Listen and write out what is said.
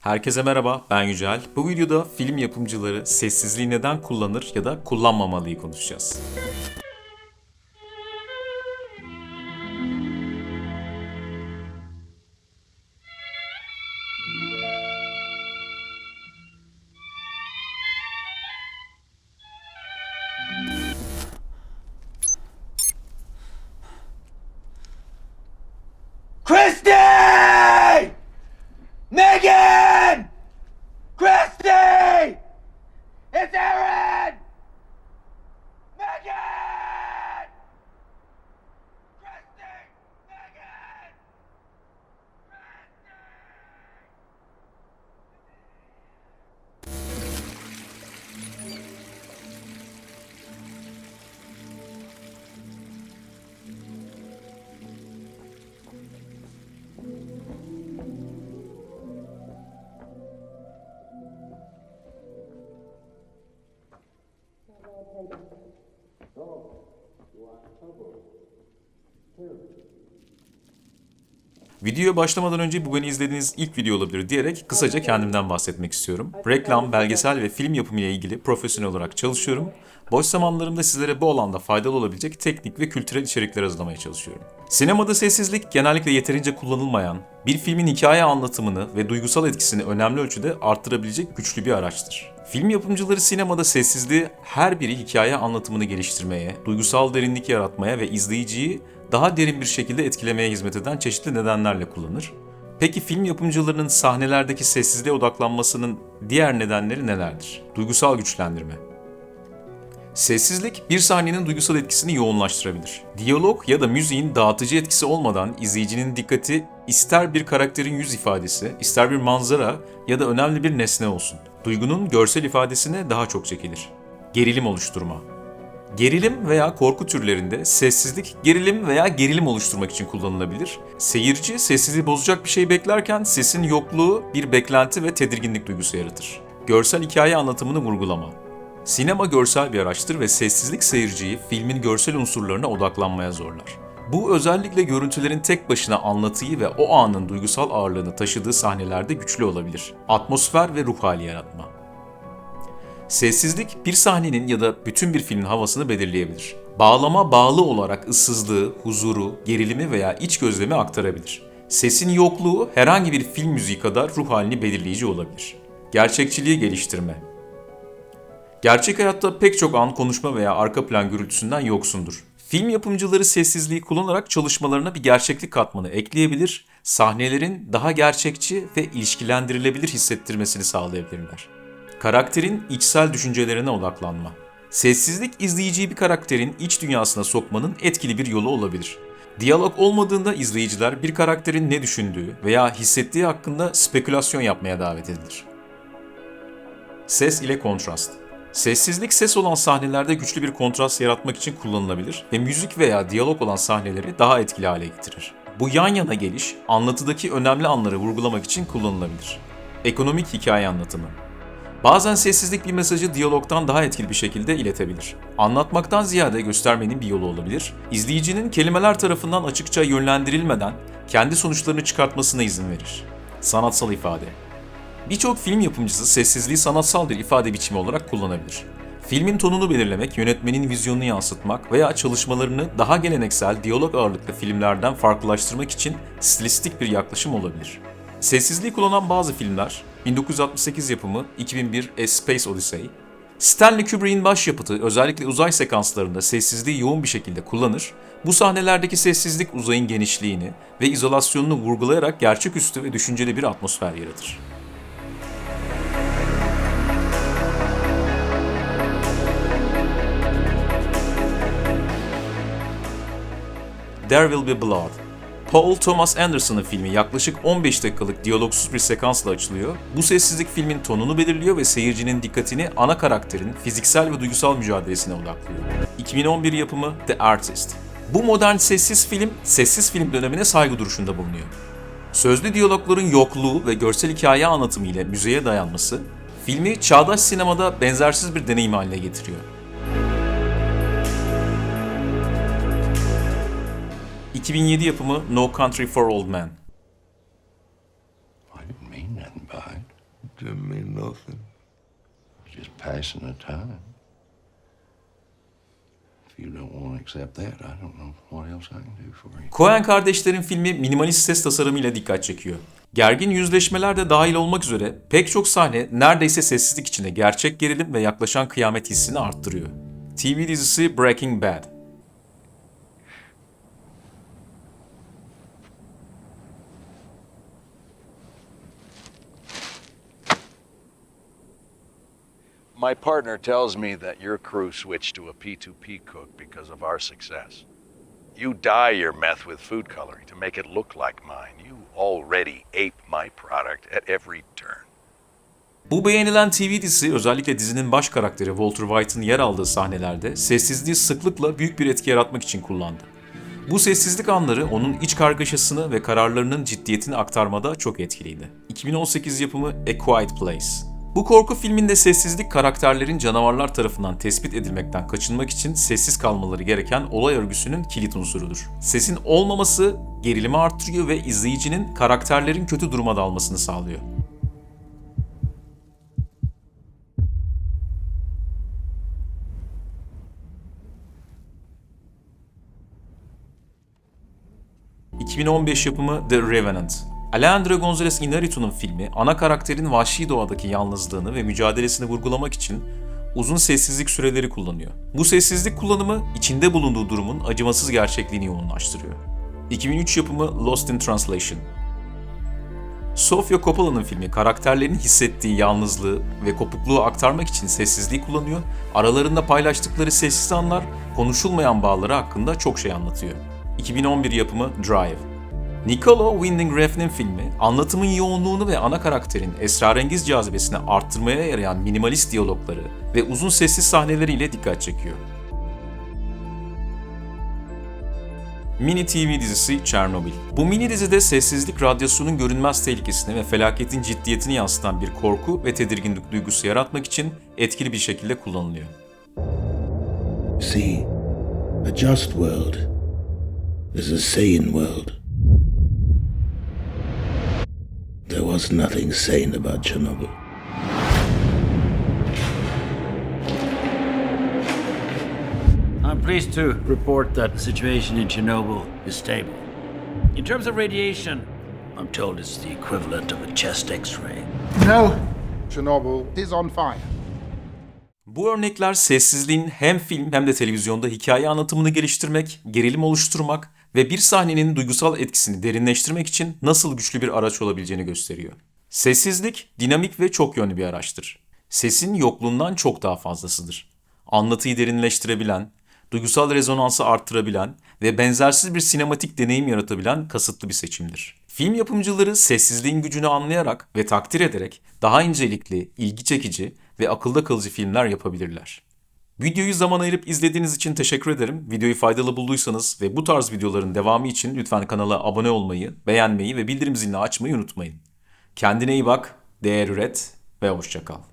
Herkese merhaba, ben Yücel. Bu videoda film yapımcıları sessizliği neden kullanır ya da kullanmamalıyı konuşacağız. Videoya başlamadan önce bu beni izlediğiniz ilk video olabilir diyerek kısaca kendimden bahsetmek istiyorum. Reklam, belgesel ve film yapımı ile ilgili profesyonel olarak çalışıyorum. Boş zamanlarımda sizlere bu alanda faydalı olabilecek teknik ve kültürel içerikler hazırlamaya çalışıyorum. Sinemada sessizlik genellikle yeterince kullanılmayan, bir filmin hikaye anlatımını ve duygusal etkisini önemli ölçüde arttırabilecek güçlü bir araçtır. Film yapımcıları sinemada sessizliği her biri hikaye anlatımını geliştirmeye, duygusal derinlik yaratmaya ve izleyiciyi daha derin bir şekilde etkilemeye hizmet eden çeşitli nedenlerle kullanır. Peki film yapımcılarının sahnelerdeki sessizliğe odaklanmasının diğer nedenleri nelerdir? Duygusal güçlendirme. Sessizlik bir sahnenin duygusal etkisini yoğunlaştırabilir. Diyalog ya da müziğin dağıtıcı etkisi olmadan izleyicinin dikkati ister bir karakterin yüz ifadesi, ister bir manzara ya da önemli bir nesne olsun. Duygunun görsel ifadesine daha çok çekilir. Gerilim oluşturma. Gerilim veya korku türlerinde sessizlik gerilim veya gerilim oluşturmak için kullanılabilir. Seyirci sessizliği bozacak bir şey beklerken sesin yokluğu bir beklenti ve tedirginlik duygusu yaratır. Görsel hikaye anlatımını vurgulama. Sinema görsel bir araçtır ve sessizlik seyirciyi filmin görsel unsurlarına odaklanmaya zorlar. Bu özellikle görüntülerin tek başına anlatıyı ve o anın duygusal ağırlığını taşıdığı sahnelerde güçlü olabilir. Atmosfer ve ruh hali yaratma. Sessizlik bir sahnenin ya da bütün bir filmin havasını belirleyebilir. Bağlama bağlı olarak ıssızlığı, huzuru, gerilimi veya iç gözlemi aktarabilir. Sesin yokluğu herhangi bir film müziği kadar ruh halini belirleyici olabilir. Gerçekçiliği geliştirme. Gerçek hayatta pek çok an konuşma veya arka plan gürültüsünden yoksundur. Film yapımcıları sessizliği kullanarak çalışmalarına bir gerçeklik katmanı ekleyebilir, sahnelerin daha gerçekçi ve ilişkilendirilebilir hissettirmesini sağlayabilirler. Karakterin içsel düşüncelerine odaklanma. Sessizlik izleyiciyi bir karakterin iç dünyasına sokmanın etkili bir yolu olabilir. Diyalog olmadığında izleyiciler bir karakterin ne düşündüğü veya hissettiği hakkında spekülasyon yapmaya davet edilir. Ses ile kontrast. Sessizlik ses olan sahnelerde güçlü bir kontrast yaratmak için kullanılabilir ve müzik veya diyalog olan sahneleri daha etkili hale getirir. Bu yan yana geliş, anlatıdaki önemli anları vurgulamak için kullanılabilir. Ekonomik hikaye anlatımı. Bazen sessizlik bir mesajı diyalogtan daha etkili bir şekilde iletebilir. Anlatmaktan ziyade göstermenin bir yolu olabilir. İzleyicinin kelimeler tarafından açıkça yönlendirilmeden kendi sonuçlarını çıkartmasına izin verir. Sanatsal ifade. Birçok film yapımcısı sessizliği sanatsal bir ifade biçimi olarak kullanabilir. Filmin tonunu belirlemek, yönetmenin vizyonunu yansıtmak veya çalışmalarını daha geleneksel diyalog ağırlıklı filmlerden farklılaştırmak için stilistik bir yaklaşım olabilir. Sessizliği kullanan bazı filmler, 1968 yapımı 2001 A Space Odyssey, Stanley Kubrick'in başyapıtı özellikle uzay sekanslarında sessizliği yoğun bir şekilde kullanır, bu sahnelerdeki sessizlik uzayın genişliğini ve izolasyonunu vurgulayarak gerçeküstü ve düşünceli bir atmosfer yaratır. There Will Be Blood. Paul Thomas Anderson'ın filmi yaklaşık 15 dakikalık diyalogsuz bir sekansla açılıyor. Bu sessizlik filmin tonunu belirliyor ve seyircinin dikkatini ana karakterin fiziksel ve duygusal mücadelesine odaklıyor. 2011 yapımı The Artist. Bu modern sessiz film, sessiz film dönemine saygı duruşunda bulunuyor. Sözlü diyalogların yokluğu ve görsel hikaye anlatımı ile müzeye dayanması, filmi çağdaş sinemada benzersiz bir deneyim haline getiriyor. 2007 yapımı No Country for Old Men. I didn't mean nothing by it. didn't mean nothing. Just passing the time. Coen kardeşlerin filmi minimalist ses tasarımıyla dikkat çekiyor. Gergin yüzleşmeler de dahil olmak üzere pek çok sahne neredeyse sessizlik içinde gerçek gerilim ve yaklaşan kıyamet hissini arttırıyor. TV dizisi Breaking Bad. My partner tells me that your crew switched to a P2P cook because of our success. You dye your meth with food coloring to make it look like mine. You already ape my product at every turn. Bu beğenilen TV dizisi özellikle dizinin baş karakteri Walter White'ın yer aldığı sahnelerde sessizliği sıklıkla büyük bir etki yaratmak için kullandı. Bu sessizlik anları onun iç kargaşasını ve kararlarının ciddiyetini aktarmada çok etkiliydi. 2018 yapımı A Quiet Place. Bu korku filminde sessizlik karakterlerin canavarlar tarafından tespit edilmekten kaçınmak için sessiz kalmaları gereken olay örgüsünün kilit unsurudur. Sesin olmaması gerilimi arttırıyor ve izleyicinin karakterlerin kötü duruma dalmasını sağlıyor. ...2015 yapımı The Revenant. Alejandro González Iñárritu'nun filmi, ana karakterin vahşi doğadaki yalnızlığını ve mücadelesini vurgulamak için uzun sessizlik süreleri kullanıyor. Bu sessizlik kullanımı, içinde bulunduğu durumun acımasız gerçekliğini yoğunlaştırıyor. 2003 yapımı Lost in Translation. Sofia Coppola'nın filmi karakterlerin hissettiği yalnızlığı ve kopukluğu aktarmak için sessizliği kullanıyor. Aralarında paylaştıkları sessiz anlar konuşulmayan bağları hakkında çok şey anlatıyor. 2011 yapımı Drive. Niccolo Winding Refn'in filmi, anlatımın yoğunluğunu ve ana karakterin esrarengiz cazibesini arttırmaya yarayan minimalist diyalogları ve uzun sessiz sahneleriyle dikkat çekiyor. Mini TV dizisi Chernobyl. Bu mini dizide sessizlik radyasyonun görünmez tehlikesini ve felaketin ciddiyetini yansıtan bir korku ve tedirginlik duygusu yaratmak için etkili bir şekilde kullanılıyor. See, a just world is a sane world. There was nothing sane about Chernobyl. I'm pleased to report that the situation in Chernobyl is stable. In terms of radiation, I'm told it's the equivalent of a chest x ray. No, Chernobyl is on fire. Bu örnekler sessizliğin hem film hem de televizyonda hikaye anlatımını geliştirmek, gerilim oluşturmak ve bir sahnenin duygusal etkisini derinleştirmek için nasıl güçlü bir araç olabileceğini gösteriyor. Sessizlik dinamik ve çok yönlü bir araçtır. Sesin yokluğundan çok daha fazlasıdır. Anlatıyı derinleştirebilen, duygusal rezonansı arttırabilen ve benzersiz bir sinematik deneyim yaratabilen kasıtlı bir seçimdir. Film yapımcıları sessizliğin gücünü anlayarak ve takdir ederek daha incelikli, ilgi çekici ve akılda kalıcı filmler yapabilirler. Videoyu zaman ayırıp izlediğiniz için teşekkür ederim. Videoyu faydalı bulduysanız ve bu tarz videoların devamı için lütfen kanala abone olmayı, beğenmeyi ve bildirim zilini açmayı unutmayın. Kendine iyi bak, değer üret ve hoşçakal.